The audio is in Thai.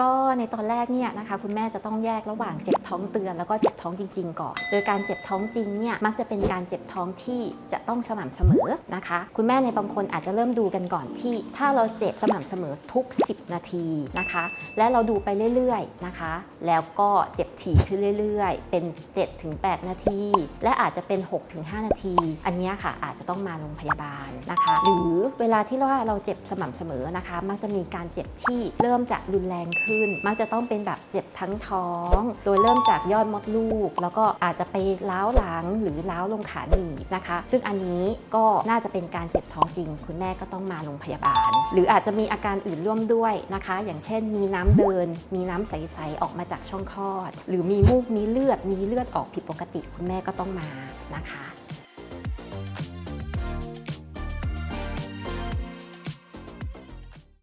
ก็ในตอนแรกเนี่ยนะคะคุณแม่จะต้องแยกระหว่างเจ็บท้องเตือนแล้วก็เจ็บท้องจริง ๆ ก่อน โดยการเจ็บท้องจริงเนี่ยมักจะเป็นการเจ็บท้องที่จะต้องสม่ำเสมอนะคะ คุณแม่ในบางคนอาจจะเริ่มดูกันก่อนที่ ถ้าเราเจ็บสม่ำเสมอทุก 10 นาทีนะคะ และเราดูไปเรื่อยๆนะคะ แล้วก็เจ็บถี่ขึ้นเรื่อยๆ เป็น 7-8 นาที และอาจจะเป็น 6-5 นาที อันนี้ค่ะอาจจะต้องมาโรงพยาบาลนะคะ หรือเวลาที่ว่าเราเจ็บสม่ำเสมอนะคะ มักจะมีการเจ็บที่เริ่มจะรุนแรงขึ้นมักจะต้องเป็นแบบเจ็บทั้งท้อง โดยเริ่มจากยอดมดลูก แล้วก็อาจจะไปล้าวหลังหรือล้าวลงขาหนีบนะคะ ซึ่งอันนี้ก็น่าจะเป็นการเจ็บท้องจริง คุณแม่ก็ต้องมาโรงพยาบาล หรืออาจจะมีอาการอื่นร่วมด้วยนะคะ อย่างเช่น มีน้ำเดิน มีน้ำใสๆออกมาจากช่องคลอด หรือมีมูกมีเลือดมีเลือดออกผิดปกติ คุณแม่ก็ต้องมานะคะ